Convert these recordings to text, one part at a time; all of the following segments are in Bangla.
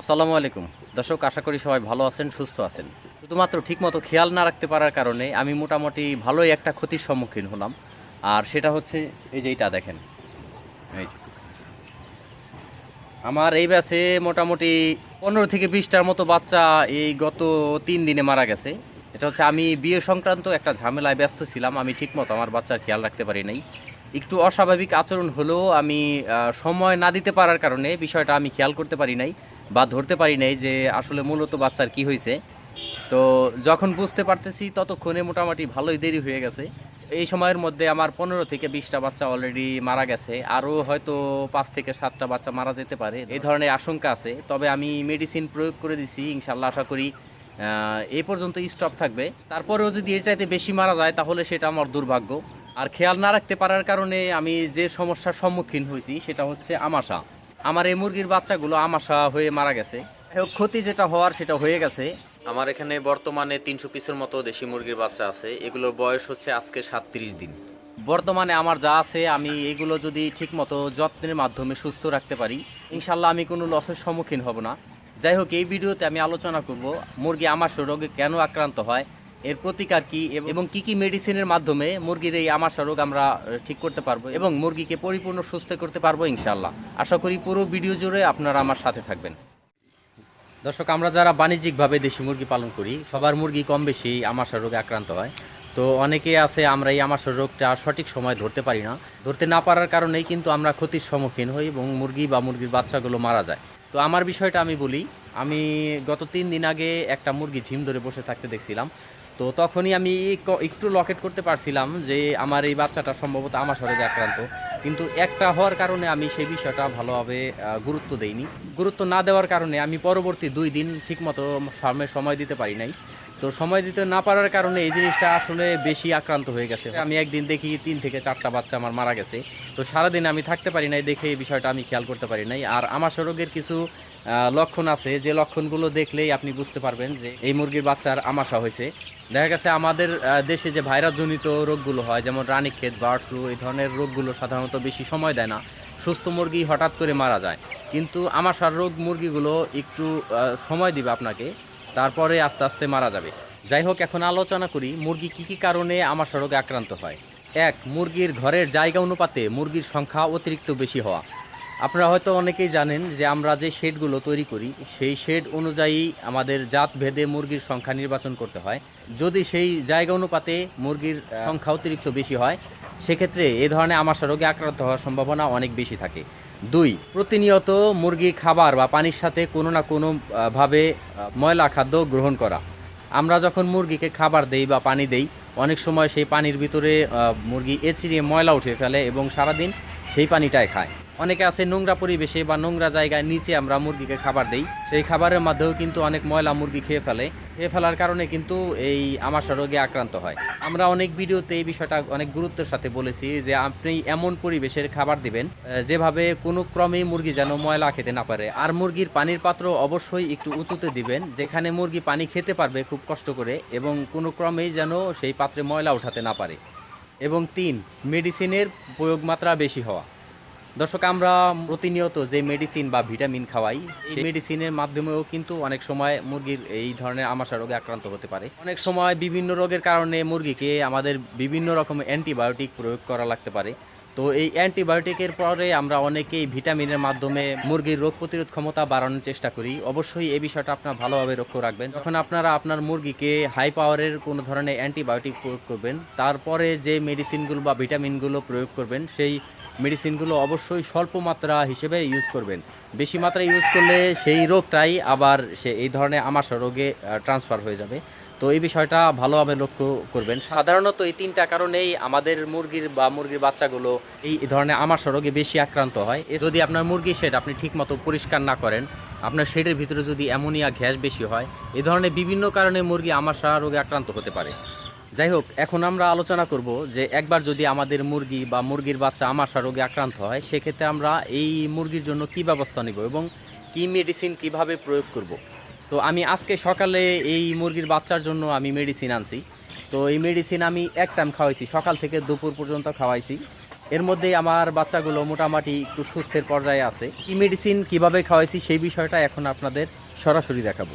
আসসালামু আলাইকুম। দর্শক, আশা করি সবাই ভালো আছেন, সুস্থ আছেন। শুধুমাত্র ঠিকমতো খেয়াল না রাখতে পারার কারণে আমি মোটামুটি ভালোই একটা ক্ষতির সম্মুখীন হলাম। আর সেটা হচ্ছে, এই যে এইটা দেখেন। এই যে। আমার এই ব্যাসে মোটামুটি পনেরো থেকে বিশটার মতো বাচ্চা এই গত তিন দিনে মারা গেছে। এটা হচ্ছে আমি বিয়ে সংক্রান্ত একটা ঝামেলায় ব্যস্ত ছিলাম। আমি ঠিকমতো আমার বাচ্চার খেয়াল রাখতে পারি নাই। একটু অস্বাভাবিক আচরণ হলেও আমি সময় না দিতে পারার কারণে বিষয়টা আমি খেয়াল করতে পারি নাই। বা ধরতে পারি নাই যে আসলে মূলত বাচ্চার কি হয়েছে তো যখন বুঝতে পারতেছি ততক্ষণে মোটামুটি ভালোই দেরি হয়ে গেছে। এই সময়ের মধ্যে আমার পনেরো থেকে বিশটা বাচ্চা অলরেডি মারা গেছে। আরও হয়তো পাঁচ থেকে সাতটা বাচ্চা মারা যেতে পারে। এই ধরনের আশঙ্কা আছে। তবে আমি মেডিসিন প্রয়োগ করে দিছি ইনশাল্লাহ আশা করি এই পর্যন্ত স্টপ থাকবে। তারপরেও যদি এর চাইতে বেশি মারা যায়, তাহলে সেটা আমার দুর্ভাগ্য। আর খেয়াল না রাখতে পারার কারণে আমি যে সমস্যার সম্মুখীন হয়েছি, সেটা হচ্ছে আমাশা। আমার এই মুরগির বাচ্চাগুলো আমাশা হয়ে মারা গেছে। ক্ষতি যেটা হওয়ার সেটা হয়ে গেছে। আমার এখানে বর্তমানে তিনশো পিসের মতো দেশি মুরগির বাচ্চা আছে। এগুলোর বয়স হচ্ছে আজকে সাতত্রিশ দিন। বর্তমানে আমার যা আছে আমি এগুলো যদি ঠিকমতো যত্নের মাধ্যমে সুস্থ রাখতে পারি ইনশাল্লাহ আমি কোনো লসের সম্মুখীন হব না। যাই হোক এই ভিডিওতে আমি আলোচনা করব মুরগি আমাশা রোগে কেন আক্রান্ত হয় এর প্রতিকার কি এবং কি কি মেডিসিনের মাধ্যমে মুরগির এই আমাশা রোগ আমরা ঠিক করতে পারব এবং মুরগিকে পরিপূর্ণ সুস্থ করতে পারব ইনশাল্লাহ আশা করি পুরো ভিডিও জুড়ে আপনারা আমার সাথে থাকবেন। দর্শক, আমরা যারা বাণিজ্যিকভাবে দেশি মুরগি পালন করি, সবার মুরগি কম বেশি আমাশা রোগে আক্রান্ত হয়। তো অনেকে আছে, আমরা এই আমাশা রোগটা সঠিক সময় ধরতে পারি না। ধরতে না পারার কারণেই কিন্তু আমরা ক্ষতির সম্মুখীন হই এবং মুরগি বা মুরগির বাচ্চাগুলো মারা যায়। তো আমার বিষয়টা আমি বলি, আমি গত তিন দিন আগে একটা মুরগি ঝিম ধরে বসে থাকতে দেখছিলাম। তো তখনই আমি একটু লকেট করতে পারছিলাম যে আমার এই বাচ্চাটা সম্ভবত আমার শরীরে আক্রান্ত। কিন্তু একটা হওয়ার কারণে আমি সেই বিষয়টা ভালোভাবে গুরুত্ব দেইনি। গুরুত্ব না দেওয়ার কারণে আমি পরবর্তী দুই দিন ঠিকমতো ফার্মে সময় দিতে পারি নাই। তো সময় দিতে না পারার কারণে এই জিনিসটা আসলে বেশি আক্রান্ত হয়ে গেছে। আমি একদিন দেখি তিন থেকে চারটা বাচ্চা আমার মারা গেছে। তো সারাদিন আমি থাকতে পারি নাই দেখে এই বিষয়টা আমি খেয়াল করতে পারি নাই। আর আমার রোগের কিছু লক্ষণ আছে। যে লক্ষণগুলো দেখলেই আপনি বুঝতে পারবেন যে এই মুরগির বাচ্চার আমাশা হয়েছে। দেখা গেছে আমাদের দেশে যে ভাইরাসজনিত রোগগুলো হয়, যেমন রানীক্ষেত, বার্ড ফ্লু, এই ধরনের রোগগুলো সাধারণত বেশি সময় দেয় না। সুস্থ মুরগি হঠাৎ করে মারা যায়। কিন্তু আমাশার রোগ মুরগিগুলো একটু সময় দিবে আপনাকে। তারপরে আস্তে আস্তে মারা যাবে। যাই হোক, এখন আলোচনা করি, মুরগি কি কি কারণে আমাশা রোগে আক্রান্ত হয়। এক, মুরগির ঘরের জায়গা অনুপাতে মুরগির সংখ্যা অতিরিক্ত বেশি হওয়া। আপনারা হয়তো অনেকেই জানেন যে আমরা যে শেডগুলো তৈরি করি, সেই শেড অনুযায়ী আমাদের জাত ভেদে মুরগির সংখ্যা নির্বাচন করতে হয়। যদি সেই জায়গা অনুপাতে মুরগির সংখ্যা অতিরিক্ত বেশি হয়, সেক্ষেত্রে এ ধরনের আমাশা রোগে আক্রান্ত হওয়ার সম্ভাবনা অনেক বেশি থাকে। দুই, প্রতিনিয়ত মুরগি খাবার বা পানির সাথে কোনো না কোনোভাবে ভাবে ময়লা খাদ্য গ্রহণ করা। আমরা যখন মুরগিকে খাবার দেই বা পানি দেই, অনেক সময় সেই পানির ভিতরে মুরগি এচিড়িয়ে ময়লা উঠে ফেলে এবং সারাদিন সেই পানিটাই খায়। অনেকে আছে নোংরা পরিবেশে বা নোংরা জায়গায় নিচে আমরা মুরগিকে খাবার দেই। সেই খাবারের মাধ্যমেও কিন্তু অনেক ময়লা মুরগি খেয়ে ফেলে। খেয়ে ফেলার কারণে কিন্তু এই আমাশা রোগে আক্রান্ত হয়। আমরা অনেক ভিডিওতে এই বিষয়টা অনেক গুরুত্বের সাথে বলেছি যে আপনি এমন পরিবেশের খাবার দিবেন যেভাবে কোনো ক্রমেই মুরগি যেন ময়লা খেতে না পারে। আর মুরগির পানির পাত্র অবশ্যই একটু উঁচুতে দিবেন, যেখানে মুরগি পানি খেতে পারবে খুব কষ্ট করে এবং কোনো ক্রমেই যেন সেই পাত্রে ময়লা উঠাতে না পারে। এবং তিন, মেডিসিনের প্রয়োগ মাত্রা বেশি হওয়া। দর্শক, আমরা প্রতিনিয়ত যে মেডিসিন বা ভিটামিন খাওয়াই, সেই মেডিসিনের মাধ্যমেও কিন্তু অনেক সময় মুরগির এই ধরনের আমাশা রোগে আক্রান্ত হতে পারে। অনেক সময় বিভিন্ন রোগের কারণে মুরগিকে আমাদের বিভিন্ন রকম অ্যান্টিবায়োটিক প্রয়োগ করা লাগতে পারে। তো এই অ্যান্টিবায়োটিকের পরে আমরা অনেকেই ভিটামিনের মাধ্যমে মুরগির রোগ প্রতিরোধ ক্ষমতা বাড়ানোর চেষ্টা করি। অবশ্যই এই বিষয়টা আপনার ভালোভাবে লক্ষ্য রাখবেন। যখন আপনারা আপনার মুরগিকে হাই পাওয়ারের কোনো ধরনের অ্যান্টিবায়োটিক প্রয়োগ করবেন, তারপরে যে মেডিসিনগুলো বা ভিটামিনগুলো প্রয়োগ করবেন, সেই মেডিসিনগুলো অবশ্যই স্বল্প মাত্রা হিসেবে ইউজ করবেন। বেশি মাত্রা ইউজ করলে সেই রোগটাই আবার সে এই ধরনের আমাশা রোগে ট্রান্সফার হয়ে যাবে। তো এই বিষয়টা ভালোভাবে লক্ষ্য করবেন। সাধারণত এই তিনটা কারণেই আমাদের মুরগির বা মুরগির বাচ্চাগুলো এই ধরনের আমাশা রোগে বেশি আক্রান্ত হয়। যদি আপনার মুরগি শেড আপনি ঠিকমতো পরিষ্কার না করেন, আপনার শেডের ভিতরে যদি অ্যামোনিয়া গ্যাস বেশি হয়, এ ধরনের বিভিন্ন কারণে মুরগি আমাশা রোগে আক্রান্ত হতে পারে। যাই হোক এখন আমরা আলোচনা করব যে একবার যদি আমাদের মুরগি বা মুরগির বাচ্চা আমাশা রোগে আক্রান্ত হয়, সেক্ষেত্রে আমরা এই মুরগির জন্য কি ব্যবস্থা নেব এবং কি মেডিসিন কীভাবে প্রয়োগ করব? তো আমি আজকে সকালে এই মুরগির বাচ্চার জন্য আমি মেডিসিন আনছি। তো এই মেডিসিন আমি এক টাইম খাওয়াইছি, সকাল থেকে দুপুর পর্যন্ত খাওয়াইছি। এর মধ্যে আমার বাচ্চাগুলো মোটামুটি একটু সুস্থের পর্যায়ে আছে। কি মেডিসিন কীভাবে খাওয়াইছি সেই বিষয়টা এখন আপনাদের সরাসরি দেখাবো।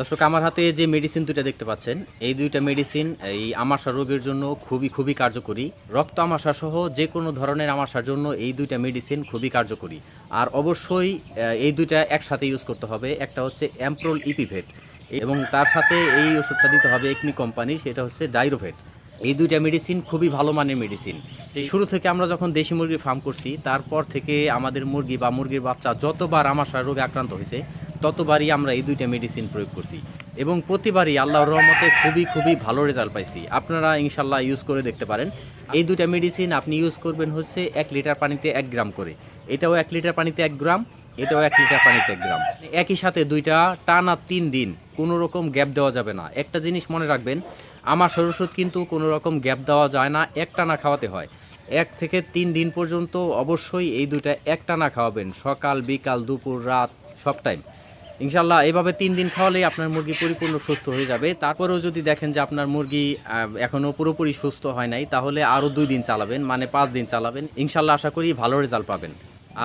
দর্শক আমার হাতে যে মেডিসিন দুইটা দেখতে পাচ্ছেন এই দুইটা মেডিসিন এই আমাশা রোগের জন্য খুবই খুবই কার্যকরী। রক্ত আমাশা সহ যে কোনো ধরনের আমাশার জন্য এই দুইটা মেডিসিন খুবই কার্যকরী। আর অবশ্যই এই দুইটা একসাথে ইউজ করতে হবে। একটা হচ্ছে অ্যাম্প্রোল ইপিভেট এবং তার সাথে এই ওষুধটা দিতে হবে একনি কোম্পানি সেটা হচ্ছে ডাইরোভেট এই দুইটা মেডিসিন খুবই ভালো মানের মেডিসিন এই শুরু থেকে আমরা যখন দেশি মুরগির ফার্ম করছি তারপর থেকে আমাদের মুরগি বা মুরগির বাচ্চা যতবার আমাশা রোগে আক্রান্ত হয়েছে ততবারই আমরা এই দুইটা মেডিসিন প্রয়োগ করছি এবং প্রতিবারই আল্লাহর রহমতে খুবই খুবই ভালো রেজাল্ট পাইছি। আপনারা ইনশাল্লাহ ইউজ করে দেখতে পারেন। এই দুইটা মেডিসিন আপনি ইউজ করবেন হচ্ছে এক লিটার পানিতে এক গ্রাম করে। এটাও এক লিটার পানিতে এক গ্রাম, এটাও এক লিটার পানিতে এক গ্রাম। একই সাথে দুইটা টানা তিন দিন কোনো রকম গ্যাপ দেওয়া যাবে না। একটা জিনিস মনে রাখবেন, আমার ওষুধ কিন্তু কোনো রকম গ্যাপ দেওয়া যায় না, এক টানা খাওয়াতে হয়। এক থেকে তিন দিন পর্যন্ত অবশ্যই এই দুইটা এক টানা খাওয়াবেন, সকাল, বিকাল, দুপুর, রাত, সব টাইম ইনশাল্লাহ এভাবে তিন দিন খাওয়ালেই আপনার মুরগি পরিপূর্ণ সুস্থ হয়ে যাবে। তারপরেও যদি দেখেন যে আপনার মুরগি এখনও পুরোপুরি সুস্থ হয় নাই, তাহলে আরও দুই দিন চালাবেন মানে পাঁচ দিন চালাবেন। ইনশাল্লাহ আশা করি ভালো রেজাল্ট পাবেন।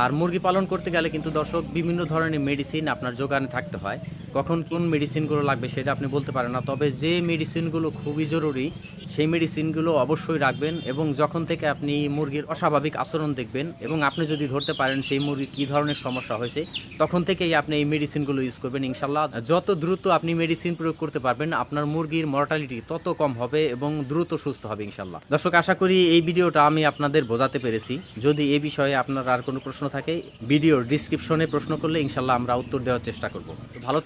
আর মুরগি পালন করতে গেলে কিন্তু দর্শক, বিভিন্ন ধরনের মেডিসিন আপনার যোগানে থাকতে হয়। কখন কোন মেডিসিনগুলো লাগবে সেটা আপনি বলতে পারেন না। তবে যে মেডিসিনগুলো খুবই জরুরি, সেই মেডিসিনগুলো অবশ্যই রাখবেন এবং যখন থেকে আপনি মুরগির অস্বাভাবিক আচরণ দেখবেন এবং আপনি যদি ধরতে পারেন সেই মুরগি কী ধরনের সমস্যা হয়েছে, তখন থেকেই আপনি এই মেডিসিনগুলো ইউজ করবেন ইনশাল্লাহ যত দ্রুত আপনি মেডিসিন প্রয়োগ করতে পারবেন, আপনার মুরগির মর্টালিটি তত কম হবে এবং দ্রুত সুস্থ হবে ইনশাল্লাহ দর্শক, আশা করি এই ভিডিওটা আমি আপনাদের বোঝাতে পেরেছি। যদি এই বিষয়ে আপনার আর কোনো প্রশ্ন থাকে ভিডিওর ডিসক্রিপশনে প্রশ্ন করলে ইনশাল্লাহ আমরা উত্তর দেওয়ার চেষ্টা করব। ভালো ভালো